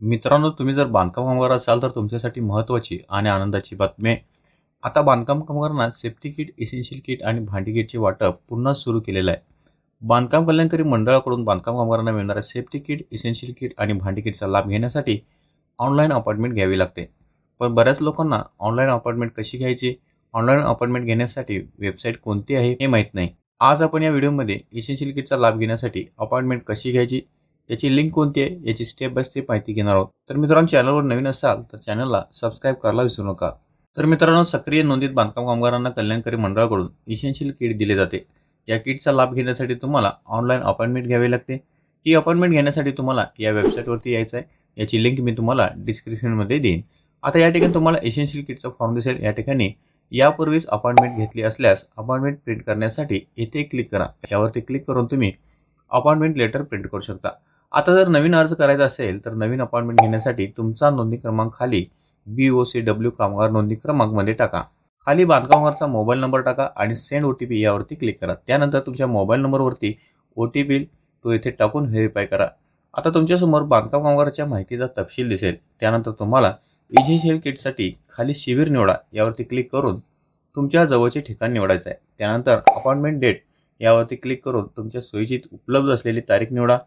मित्रांनो तुम्ही जर बांधकाम कामगार असाल तर तुमच्यासाठी महत्त्वाची आणि आनंदाची बातमी आता बांधकाम कामगारांना सेफ्टी किट इसेन्शियल किट आणि भांडी किटचे वाटप पुन्हा सुरू केलेलं आहे. बांधकाम कल्याणकारी मंडळाकडून बांधकाम कामगारांना मिळणाऱ्या सेफ्टी किट इसेन्शियल किट आणि भांडी किटचा लाभ घेण्यासाठी ऑनलाईन अपॉइंटमेंट घ्यावी लागते. पण बऱ्याच लोकांना ऑनलाईन अपॉइंटमेंट कशी घ्यायची? ऑनलाईन अपॉइंटमेंट घेण्यासाठी वेबसाईट कोणती आहे हे माहीत नाही. आज आपण या व्हिडिओमध्ये इसेन्शियल किटचा लाभ घेण्यासाठी अपॉइंटमेंट कशी घ्यायची? याची लिंक कोणती आहे? याची स्टेप बाय स्टेप माहिती घेणार आहोत. तर मित्रांनो चॅनलवर नवीन असाल तर चॅनलला सबस्क्राईब करायला विसरू नका. तर मित्रांनो सक्रिय नोंदीत बांधकाम कामगारांना कल्याणकारी मंडळाकडून इसेन्शियल किट दिले जाते. या किटचा लाभ घेण्यासाठी तुम्हाला ऑनलाईन अपॉइंटमेंट घ्यावी लागते. ही अपॉइंटमेंट घेण्यासाठी तुम्हाला या वेबसाईटवरती यायचं आहे. याची लिंक मी तुम्हाला डिस्क्रिप्शनमध्ये देईन. आता या ठिकाणी तुम्हाला एसेन्शियल किटचा फॉर्म दिसेल. या ठिकाणी यापूर्वीच अपॉइंटमेंट घेतली असल्यास अपॉइंटमेंट प्रिंट करण्यासाठी येथे क्लिक करा. यावरती क्लिक करून तुम्ही अपॉइंटमेंट लेटर प्रिंट करू शकता. आता जर नवीन अर्ज करायचा असेल तर नवीन अपॉइंटमेंट घेण्यासाठी तुमचा नोंदणी क्रमांक खाली बी ओ सी डब्ल्यू कामगार नोंदणी क्रमांकमध्ये टाका. खाली बांधकामगारचा मोबाईल नंबर टाका आणि सेंड ओ टी पी यावरती क्लिक करा. त्यानंतर तुमच्या मोबाईल नंबरवरती ओ टी पी तो येथे टाकून व्हेरीफाय करा. आता तुमच्यासमोर बांधकाम कामगाराच्या माहितीचा तपशील दिसेल. त्यानंतर तुम्हाला इजेशियल किटसाठी खाली शिबिर निवडा. यावरती क्लिक करून तुमच्या जवळचे ठिकाण निवडायचं आहे त्यानंतर अपॉइंटमेंट डेट यावरती क्लिक करून तुमच्या सोयीची उपलब्ध असलेली तारीख निवडा.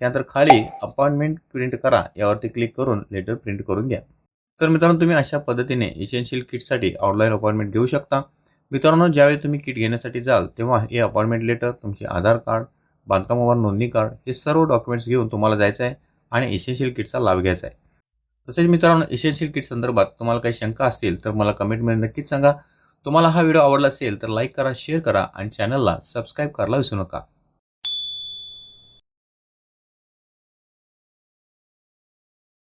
त्यानंतर खाली अपॉइंटमेंट प्रिंट करा यावरती क्लिक करून लेटर प्रिंट करून घ्या. तर मित्रांनो तुम्ही अशा पद्धतीने इसेन्शियल किटसाठी ऑनलाईन अपॉइंटमेंट घेऊ शकता. मित्रांनो ज्यावेळी तुम्ही किट घेण्यासाठी जाल तेव्हा हे अपॉइंटमेंट लेटर तुमचे आधार कार्ड बांधकामावर नोंदणी कार्ड हे सर्व डॉक्युमेंट्स घेऊन तुम्हाला जायचं आहे आणि इसेन्शियल किटचा लाभ घ्यायचा आहे. तसेच मित्रांनो इसेन्शियल किट संदर्भात तुम्हाला काही शंका असतील तर मला कमेंटमध्ये नक्कीच सांगा. तुम्हाला हा व्हिडिओ आवडला असेल तर लाईक करा शेअर करा आणि चॅनलला सबस्क्राईब करायला विसरू नका.